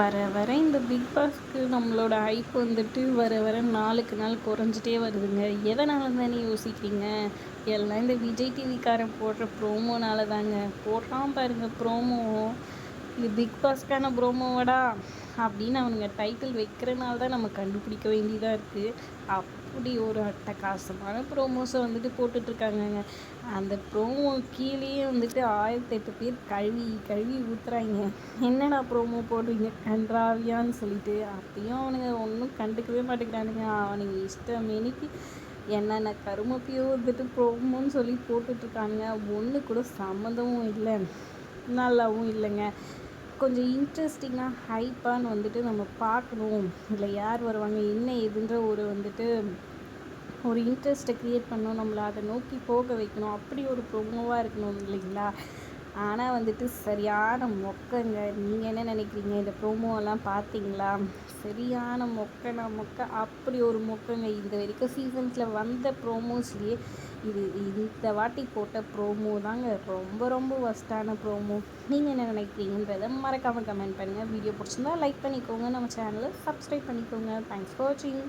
வர வர இந்த பிக் பாஸ்க்கு நம்மளோட ஹைப் வந்துட்டு வர வர நாளுக்கு நாள் குறைஞ்சிட்டே வருதுங்க. எதனால தானே யோசிக்கிறீங்க? எல்லாம் இந்த விஜய் டிவிக்காரன் போடுற ப்ரோமோனால தாங்க. போடுறான் பாருங்க ப்ரோமோ இது பிக் பாஸ்க்கான ப்ரோமோவடா அப்படின்னு அவனுங்க டைட்டில் வைக்கிறனால தான் நம்ம கண்டுபிடிக்க வேண்டியதாக இருக்குது அப்படி ஒரு அட்டகாசமான ப்ரோமோஸை வந்துட்டு போட்டுட்ருக்காங்கங்க. அந்த ப்ரோமோ கீழேயே வந்துட்டு ஆயிரத்தி எட்டு பேர் கழுவி கழுவி ஊற்றுறாங்க என்னடா ப்ரோமோ போடுறீங்க? கன்றாவியான்னு சொல்லிட்டு அப்பயும் அவனுங்க ஒன்றும் கண்டுக்கவே மாட்டேங்கிறானுங்க. அவனுங்க இஷ்டமேனிக்கு என்னென்ன கருமப்பியோ வந்துட்டு ப்ரோமோன்னு சொல்லி போட்டுட்ருக்காங்க ஒன்று கூட சம்மந்தமும் இல்லை. நல்லாவும் இல்லைங்க. கொஞ்சம் இன்ட்ரெஸ்டிங்காக ஹைப்பான்னு வந்துட்டு நம்ம பார்க்கணும். இல்லை யார் வருவாங்க என்ன ஏதுன்ற ஒரு வந்துட்டு ஒரு இன்ட்ரெஸ்ட்டை க்ரியேட் பண்ணணும். நம்மளை அதை நோக்கி போக வைக்கணும். அப்படி ஒரு ப்ரொமோவாக இருக்கணும் இல்லைங்களா? ஆனால் வந்துட்டு சரியான மொக்கங்க. நீங்கள் என்ன நினைக்கிறீங்க? இந்த ப்ரோமோலாம் பார்த்தீங்களா சரியான மொக்கனா மொக்க. அப்படி ஒரு மொக்கங்க. இந்த வரைக்கும் சீசன்ஸில் வந்த ப்ரோமோஸ்லேயே இது இந்த வாட்டி போட்ட ப்ரோமோ தாங்க. ரொம்ப ரொம்ப ஒஸ்ட்டான ப்ரோமோ நீங்கள் என்ன நினைக்கிறீங்கன்றதை மறக்காமல் கமெண்ட் பண்ணுங்கள் வீடியோ பிடிச்சிருந்தா லைக் பண்ணிக்கோங்க. நம்ம சேனலை சப்ஸ்கிரைப் பண்ணிக்கோங்க. தேங்க்ஸ் ஃபார் வாட்சிங்